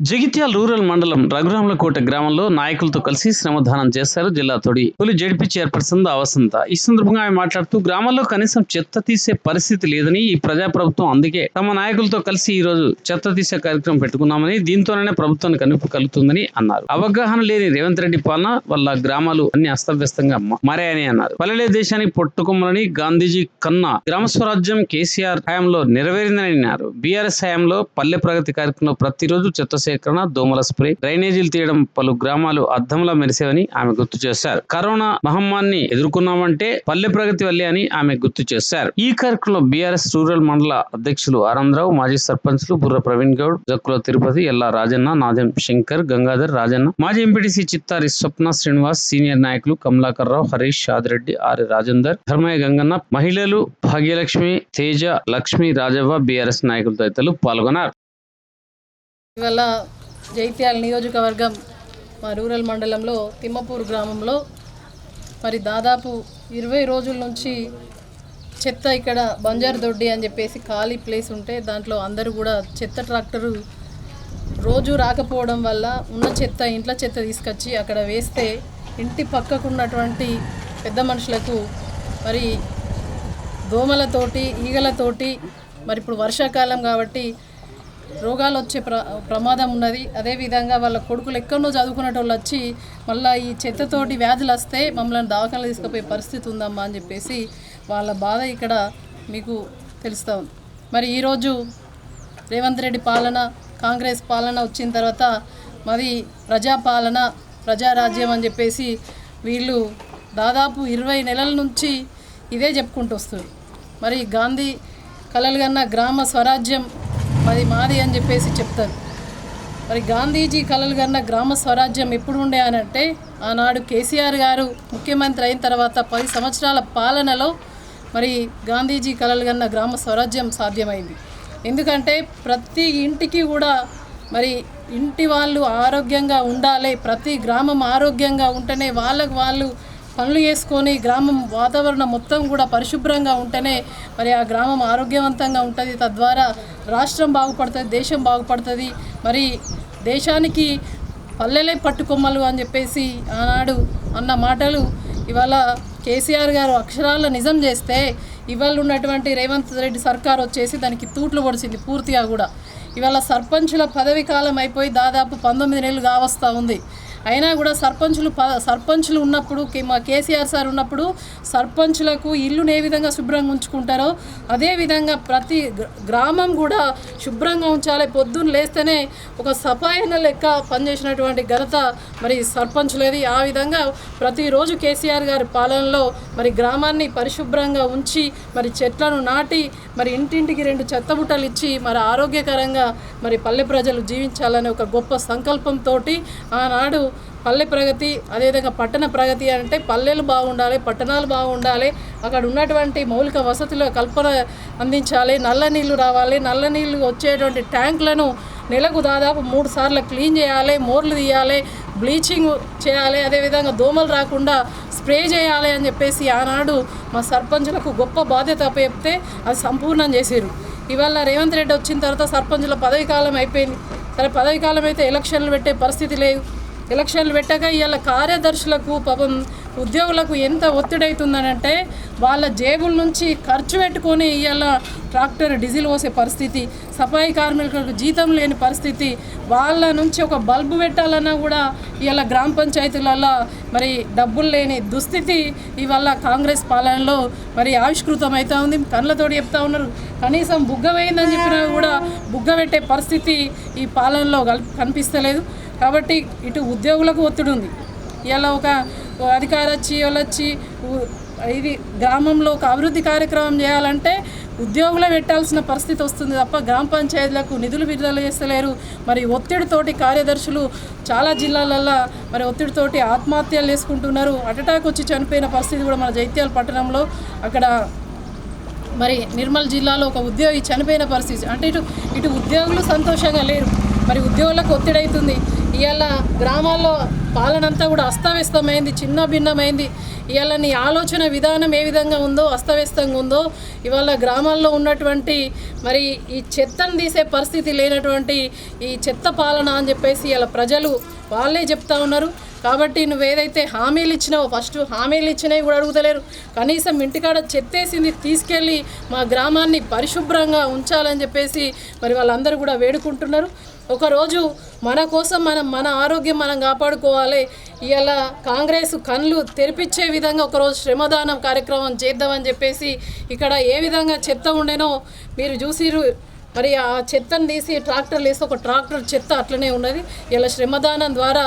Jagtial rural మండలం రఘురాములకోట గ్రామంలో నాయకులతో కలిసి శ్రమదానం చేశారు జిల్లా తొడి తొలి జడ్పీ చైర్పర్సన్ దావసంత ఈ సందర్భంగా ఆమె మాట్లాడుతూ గ్రామాల్లో కనీసం చెత్త తీసే పరిస్థితి లేదని ఈ ప్రజాప్రభుత్వం అందుకే తమ నాయకులతో కలిసి ఈ రోజు చెత్త తీసే కార్యక్రమం పెట్టుకున్నామని దీంతోనే ప్రభుత్వానికి కనుపు కలుగుతుందని అన్నారు. అవగాహన లేని రేవంత్ రెడ్డి పాలన వల్ల గ్రామాలు అన్ని అస్తవ్యస్తంగా మారాయని అన్నారు. పల్లెలే దేశానికి పొట్టుకొమ్మలని గాంధీజీ కన్నా గ్రామ స్వరాజ్యం కేసీఆర్ హయాంలో నెరవేరిందని అన్నారు. బీఆర్ఎస్ హయాంలో పల్లె ప్రగతి కార్యక్రమంలో ప్రతిరోజు చెత్త సేకరణ దోమల స్ప్రే డ్రైనేజీలు తీయడం పలు గ్రామాలు అద్దంలా మెరిసేవని ఆమె గుర్తు చేశారు. కరోనా మహమ్మారిని ఎదుర్కొన్నామంటే పల్లె ప్రగతి వల్లే అని ఆమె గుర్తు చేశారు. ఈ కార్యక్రమంలో బీఆర్ఎస్ రూరల్ మండల అధ్యక్షులు ఆనందరావు మాజీ సర్పంచ్లు బుర్ర ప్రవీణ్ గౌడ్ జక్కుల తిరుపతి ఎల్లా రాజన్న నాదెం శంకర్ గంగాధర్ రాజన్న మాజీ ఎంపీటీసీ చిత్తారి స్వప్న శ్రీనివాస్ సీనియర్ నాయకులు కమలాకర్ రావు హరీష్ షాదిరెడ్డి ఆర్ రాజేందర్ ధర్మయ్య గంగన్న మహిళలు భాగ్యలక్ష్మి తేజ లక్ష్మి రాజవ్వ బీఆర్ఎస్ నాయకులు తదితరులు పాల్గొన్నారు. ఇవాళ జైత్యాల నియోజకవర్గం మా రూరల్ మండలంలో తిమ్మపూర్ గ్రామంలో మరి దాదాపు ఇరవై రోజుల నుంచి చెత్త ఇక్కడ బంజారు దొడ్డి అని చెప్పేసి ఖాళీ ప్లేస్ ఉంటే దాంట్లో అందరూ కూడా చెత్త ట్రాక్టరు రోజు రాకపోవడం వల్ల ఉన్న చెత్త ఇంట్లో చెత్త తీసుకొచ్చి అక్కడ వేస్తే ఇంటి పక్కకున్నటువంటి పెద్ద మనుషులకు మరి దోమలతోటి ఈగలతోటి మరి ఇప్పుడు వర్షాకాలం కాబట్టి రోగాలు వచ్చే ప్ర ప్రమాదం ఉన్నది. అదేవిధంగా వాళ్ళ కొడుకులు ఎక్కడో చదువుకునేటోళ్ళు వచ్చి మళ్ళీ ఈ చెత్తతోటి వ్యాధులు వస్తే మమ్మల్ని దవాఖానలు తీసుకుపోయే పరిస్థితి ఉందమ్మా అని చెప్పేసి వాళ్ళ బాధ ఇక్కడ మీకు తెలుస్తూ ఉంది. మరి ఈరోజు రేవంత్ రెడ్డి పాలన కాంగ్రెస్ పాలన వచ్చిన తర్వాత మరి ప్రజాపాలన ప్రజారాజ్యం అని చెప్పేసి వీళ్ళు దాదాపు ఇరవై నెలల నుంచి ఇదే చెప్పుకుంటూ వస్తారు మరి గాంధీ కలలు కన్నా గ్రామ స్వరాజ్యం మరి మాది అని చెప్పేసి చెప్తారు. మరి గాంధీజీ కలలు కన్నా గ్రామ స్వరాజ్యం ఎప్పుడు ఉండే అని అంటే ఆనాడు కేసీఆర్ గారు ముఖ్యమంత్రి అయిన తర్వాత పది సంవత్సరాల పాలనలో మరి గాంధీజీ కలలు కన్నా గ్రామ స్వరాజ్యం సాధ్యమైంది. ఎందుకంటే ప్రతి ఇంటికి కూడా మరి ఇంటి వాళ్ళు ఆరోగ్యంగా ఉండాలి ప్రతి గ్రామం ఆరోగ్యంగా ఉంటేనే వాళ్ళకు వాళ్ళు పనులు చేసుకొని గ్రామం వాతావరణం మొత్తం కూడా పరిశుభ్రంగా ఉంటేనే మరి ఆ గ్రామం ఆరోగ్యవంతంగా ఉంటుంది. తద్వారా రాష్ట్రం బాగుపడుతుంది దేశం బాగుపడుతుంది. మరి దేశానికి పల్లెలే పట్టుకొమ్మలు అని చెప్పేసి ఆనాడు అన్న మాటలు ఇవాళ కేసీఆర్ గారు అక్షరాల నిజం చేస్తే ఇవాళ ఉన్నటువంటి రేవంత్ రెడ్డి సర్కార్ వచ్చేసి దానికి తూట్లు పొడిచింది పూర్తిగా కూడా. ఇవాళ సర్పంచుల పదవి కాలం అయిపోయి దాదాపు పంతొమ్మిది నెలలు కావస్తూ ఉంది. అయినా కూడా సర్పంచులు ప సర్పంచులు ఉన్నప్పుడు మా కేసీఆర్ సార్ ఉన్నప్పుడు సర్పంచులకు ఇల్లును ఏ విధంగా శుభ్రంగా ఉంచుకుంటారో అదేవిధంగా ప్రతి గ్రామం కూడా శుభ్రంగా ఉంచాలి. పొద్దున్న లేస్తేనే ఒక సఫాయన లెక్క పనిచేసినటువంటి ఘనత మరి సర్పంచులది. ఆ విధంగా ప్రతిరోజు కేసీఆర్ గారి పాలనలో మరి గ్రామాన్ని పరిశుభ్రంగా ఉంచి మరి చెట్లను నాటి మరి ఇంటింటికి రెండు చెత్త బుట్టలు ఇచ్చి మరి ఆరోగ్యకరంగా మరి పల్లె ప్రజలు జీవించాలనే ఒక గొప్ప సంకల్పంతో ఆనాడు పల్లె ప్రగతి అదేవిధంగా పట్టణ ప్రగతి అంటే పల్లెలు బాగుండాలి పట్టణాలు బాగుండాలి అక్కడ ఉన్నటువంటి మౌలిక వసతుల కల్పన అందించాలి నల్ల నీళ్ళు రావాలి నల్ల నీళ్ళు వచ్చేటువంటి ట్యాంకులను నెలకు దాదాపు మూడు సార్లు క్లీన్ చేయాలి మోర్లు తీయాలి బ్లీచింగ్ చేయాలి అదేవిధంగా దోమలు రాకుండా స్ప్రే చేయాలి అని చెప్పేసి ఆనాడు మా సర్పంచులకు గొప్ప బాధ్యత చెప్తే అది సంపూర్ణం చేశారు ఇవాళ రేవంత్ రెడ్డి వచ్చిన తర్వాత సర్పంచుల పదవి కాలం అయిపోయింది. సరే పదవి కాలం అయితే ఎలక్షన్లు పెట్టే పరిస్థితి లేదు. ఎలక్షన్లు పెట్టగా ఇవాళ కార్యదర్శులకు పాపం ఉద్యోగులకు ఎంత ఒత్తిడి అవుతుందనంటే వాళ్ళ జేబుల నుంచి ఖర్చు పెట్టుకొని ఇవాళ ట్రాక్టర్ డీజిల్ పోసే పరిస్థితి సఫాయి కార్మికులకు జీతం లేని పరిస్థితి వాళ్ళ నుంచి ఒక బల్బు పెట్టాలన్నా కూడా ఇవాళ గ్రామ పంచాయతీలలో మరి డబ్బులు లేని దుస్థితి ఇవాళ కాంగ్రెస్ పాలనలో మరి ఆవిష్కృతం అవుతూ ఉంది కళ్ళతోటి చెప్తా ఉన్నారు. కనీసం బుగ్గ వేయిందని చెప్పినా కూడా బుగ్గ పెట్టే పరిస్థితి ఈ పాలనలో కనిపిస్తలేదు. కాబట్టి ఇటు ఉద్యోగులకు ఒత్తిడి ఉంది. ఇలా ఒక అధికారి వచ్చి వాళ్ళు వచ్చి ఇది గ్రామంలో ఒక అభివృద్ధి కార్యక్రమం చేయాలంటే ఉద్యోగులే పెట్టాల్సిన పరిస్థితి వస్తుంది తప్ప గ్రామ పంచాయతీలకు నిధులు విడుదల చేస్తలేరు. మరి ఒత్తిడితోటి కార్యదర్శులు చాలా జిల్లాలల్లో మరి ఒత్తిడితోటి ఆత్మహత్యలు చేసుకుంటున్నారు. అటాక్ వచ్చి చనిపోయిన పరిస్థితి కూడా మన జైత్యాల పట్టణంలో అక్కడ మరి నిర్మల్ జిల్లాలో ఒక ఉద్యోగి చనిపోయిన పరిస్థితి. అంటే ఇటు ఇటు ఉద్యోగులు సంతోషంగా లేరు. మరి ఉద్యోగులకు ఒత్తిడి అవుతుంది ఇవాళ గ్రామాల్లో పాలనంతా కూడా అస్తవ్యస్తమైంది చిన్న భిన్నమైంది. ఇవాళ నీ ఆలోచన విధానం ఏ విధంగా ఉందో అస్తవ్యస్తంగా ఉందో ఇవాళ గ్రామాల్లో ఉన్నటువంటి మరి ఈ చెత్తను తీసే పరిస్థితి లేనటువంటి ఈ చెత్త పాలన అని చెప్పేసి ఇలా ప్రజలు వాళ్ళే చెప్తా ఉన్నారు. కాబట్టి నువ్వు ఏదైతే హామీలు ఇచ్చినావో ఫస్ట్ హామీలు ఇచ్చినవి కూడా అడుగుతలేరు. కనీసం ఇంటికాడ చెత్తేసింది తీసుకెళ్ళి మా గ్రామాన్ని పరిశుభ్రంగా ఉంచాలని చెప్పేసి మరి వాళ్ళందరూ కూడా వేడుకుంటున్నారు. ఒకరోజు మన కోసం మనం మన ఆరోగ్యం మనం కాపాడుకోవాలి. ఇలా కాంగ్రెస్ కళ్ళు తెరిపించే విధంగా ఒకరోజు శ్రమదానం కార్యక్రమం చేద్దామని చెప్పేసి ఇక్కడ ఏ విధంగా చెత్త ఉండేనో మీరు చూసిరు మరి ఆ చెత్తను తీసి ట్రాక్టర్లు వేసి ఒక ట్రాక్టర్ చెత్త అట్లనే ఉన్నది. ఇలా శ్రమదానం ద్వారా